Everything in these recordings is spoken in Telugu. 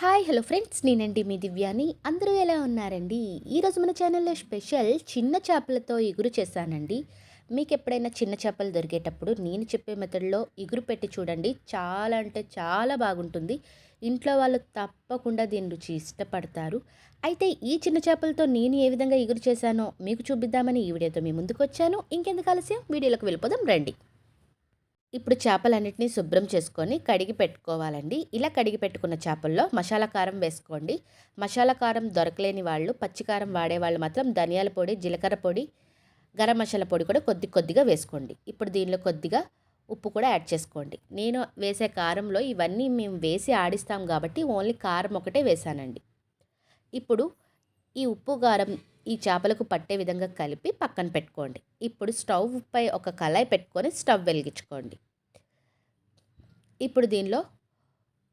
Hi hello friends. నేనండి మీ దివ్యాని. అందరూ ఎలా ఉన్నారండి? ఈరోజు మన ఛానల్లో స్పెషల్ చిన్న చేపలతో ఎగురు చేశానండి. మీకు ఎప్పుడైనా చిన్న చేపలు దొరికేటప్పుడు నేను చెప్పే మెథడ్లో ఎగురు పెట్టి చూడండి. చాలా అంటే చాలా బాగుంటుంది. ఇంట్లో వాళ్ళు తప్పకుండా దీని రుచి ఇష్టపడతారు. అయితే ఈ చిన్న చేపలతో నేను ఏ విధంగా ఎగురు చేశానో మీకు చూపిద్దామని ఈ వీడియోతో మీ ముందుకు వచ్చాను ఇంకెందుకు ఆలస్యం? వీడియోలోకి వెళ్ళిపోదాం రండి. ఇప్పుడు చేపలన్నింటినీ శుభ్రం చేసుకొని కడిగి పెట్టుకోవాలండి. ఇలా కడిగి పెట్టుకున్న చేపల్లో మసాలా కారం వేసుకోండి. మసాలా కారం దొరకలేని వాళ్ళు పచ్చికారం వాడేవాళ్ళు మాత్రం ధనియాల పొడి జీలకర్ర పొడి గరం మసాలా పొడి కూడా కొద్ది కొద్దిగా వేసుకోండి. ఇప్పుడు దీనిలో కొద్దిగా ఉప్పు కూడా యాడ్ చేసుకోండి. నేను వేసే కారంలో ఇవన్నీ మేము వేసి ఆడిస్తాం కాబట్టి ఓన్లీ కారం ఒకటే వేసానండి. ఇప్పుడు ఈ ఉప్పు కారం ఈ చేపలకు పట్టే విధంగా కలిపి పక్కన పెట్టుకోండి. ఇప్పుడు స్టవ్ పై ఒక కళాయి పెట్టుకొని స్టవ్ వెలిగించుకోండి. ఇప్పుడు దీనిలో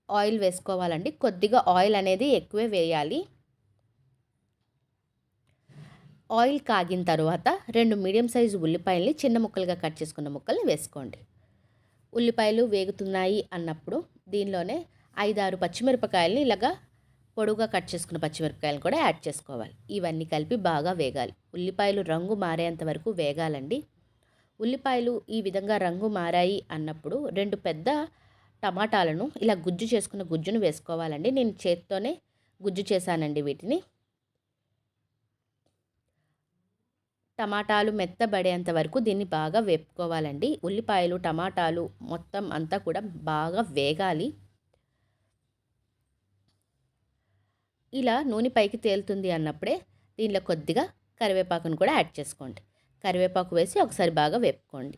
ఆయిల్ వేసుకోవాలండి. కొద్దిగా ఆయిల్ అనేది ఎక్కువే వేయాలి. ఆయిల్ కాగిన తర్వాత రెండు మీడియం సైజు ఉల్లిపాయల్ని చిన్న ముక్కలుగా కట్ చేసుకున్న ముక్కల్ని వేసుకోండి. ఉల్లిపాయలు వేగుతున్నాయి అన్నప్పుడు దీనిలోనే ఐదారు పచ్చిమిరపకాయలని ఇలాగా పొడుగా కట్ చేసుకున్న పచ్చిమిరపకాయలు కూడా యాడ్ చేసుకోవాలి. ఇవన్నీ కలిపి బాగా వేగాలి. ఉల్లిపాయలు రంగు మారేంత వరకు వేగాలండి. ఉల్లిపాయలు ఈ విధంగా రంగు మారాయి అన్నప్పుడు రెండు పెద్ద టమాటాలను ఇలా గుజ్జు చేసుకున్న గుజ్జును వేసుకోవాలండి. నేను చేత్తోనే గుజ్జు చేశానండి వీటిని. టమాటాలు మెత్తబడేంత వరకు దీన్ని బాగా వేపుకోవాలండి. ఉల్లిపాయలు టమాటాలు మొత్తం అంతా కూడా బాగా వేగాలి. ఇలా నూనె పైకి తేలుతుంది అన్నప్పుడే దీనిలో కొద్దిగా కరివేపాకును కూడా యాడ్ చేసుకోండి. కరివేపాకు వేసి ఒకసారి బాగా వేపుకోండి.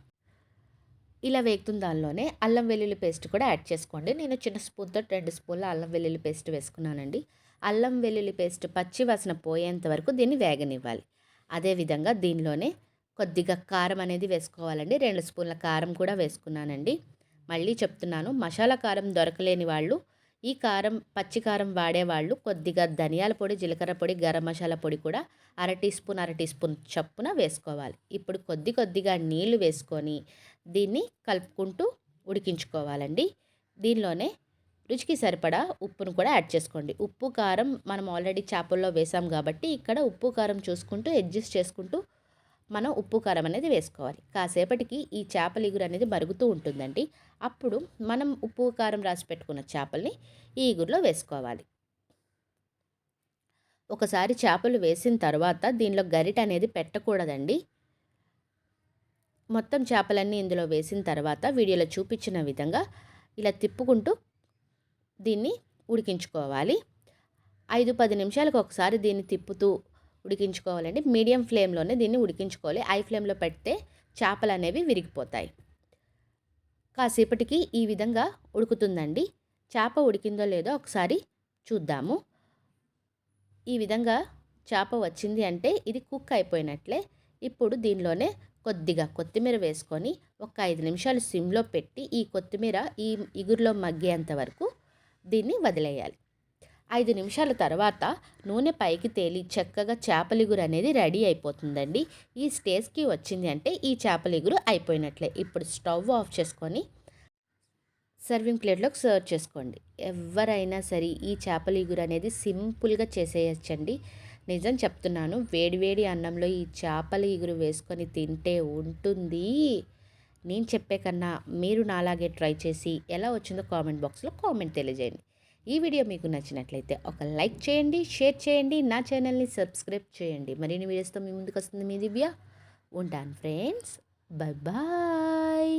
ఇలా వేగుతున్న దానిలోనే అల్లం వెల్లుల్లి పేస్ట్ కూడా యాడ్ చేసుకోండి. నేను చిన్న స్పూన్తో రెండు స్పూన్ల అల్లం వెల్లుల్లి పేస్ట్ వేసుకున్నానండి. అల్లం వెల్లుల్లి పేస్ట్ పచ్చి వాసన పోయేంత వరకు దీన్ని వేగనివ్వాలి. అదేవిధంగా దీనిలోనే కొద్దిగా కారం అనేది వేసుకోవాలండి. రెండు స్పూన్ల కారం కూడా వేసుకున్నానండి. మళ్ళీ చెప్తున్నాను మసాలా కారం దొరకలేని వాళ్ళు ఈ కారం పచ్చి కారం వాడేవాళ్ళు కొద్దిగా ధనియాల పొడి జీలకర్ర పొడి గరం మసాలా పొడి కూడా అర టీ స్పూన్ అర టీ స్పూన్ చప్పున వేసుకోవాలి. ఇప్పుడు కొద్ది కొద్దిగా నీళ్ళు వేసుకొని దీన్ని కలుపుకుంటూ ఉడికించుకోవాలండి. దీనిలోనే రుచికి సరిపడా ఉప్పును కూడా యాడ్ చేసుకోండి. ఉప్పు కారం మనం ఆల్రెడీ చేపల్లో వేసాం కాబట్టి ఇక్కడ ఉప్పు కారం చూసుకుంటూ అడ్జస్ట్ చేసుకుంటూ మనం ఉప్పు కారం అనేది వేసుకోవాలి. కాసేపటికి ఈ చేపల ఇగురు అనేది మరుగుతూ ఉంటుందండి. అప్పుడు మనం ఉప్పు కారం రాసి పెట్టుకున్న చేపల్ని ఈ ఇగురులో వేసుకోవాలి. ఒకసారి చేపలు వేసిన తర్వాత దీనిలో గరిట అనేది పెట్టకూడదండి. మొత్తం చేపలన్నీ ఇందులో వేసిన తర్వాత వీడియోలో చూపించిన విధంగా ఇలా తిప్పుకుంటూ దీన్ని ఉడికించుకోవాలి. ఐదు పది నిమిషాలకు ఒకసారి దీన్ని తిప్పుతూ ఉడికించుకోవాలండి మీడియం ఫ్లేమ్లోనే దీన్ని ఉడికించుకోవాలి. ఐ ఫ్లేమ్లో పెడితే చేపలు అనేవి విరిగిపోతాయి. కాసేపటికి ఈ విధంగా ఉడుకుతుందండి. చేప ఉడికిందో లేదో ఒకసారి చూద్దాము. ఈ విధంగా చేప వచ్చింది అంటే ఇది కుక్ అయిపోయినట్లే. ఇప్పుడు దీనిలోనే కొద్దిగా కొత్తిమీర వేసుకొని ఒక ఐదు నిమిషాలు సిమ్లో పెట్టి ఈ కొత్తిమీర ఈ ఇగురులో మగ్గేంత వరకు దీన్ని వదిలేయాలి. ఐదు నిమిషాల తర్వాత నూనె పైకి తేలి చక్కగా చేపలిగురు అనేది రెడీ అయిపోతుందండి. ఈ స్టేజ్కి వచ్చింది అంటే ఈ చేపలిగురు అయిపోయినట్లే. ఇప్పుడు స్టవ్ ఆఫ్ చేసుకొని సర్వింగ్ ప్లేట్లోకి సర్వ్ చేసుకోండి. ఎవరైనా సరే ఈ చేపలిగురు అనేది సింపుల్గా చేసేయచ్చండి. నిజం చెప్తున్నాను వేడివేడి అన్నంలో ఈ చేపల ఇగురు వేసుకొని తింటే ఉంటుంది. నేను చెప్పే కన్నా మీరు నాలాగే ట్రై చేసి ఎలా వచ్చిందో కామెంట్ బాక్స్లో కామెంట్ తెలియజేయండి. ఈ వీడియో మీకు నచ్చినట్లయితే ఒక లైక్ చేయండి షేర్ చేయండి నా ఛానల్ని సబ్స్క్రైబ్ చేయండి. మరిన్ని వీడియోస్తో మీ ముందుకు వస్తుంది మీ దివ్య. ఉంటాను ఫ్రెండ్స్. Bye bye.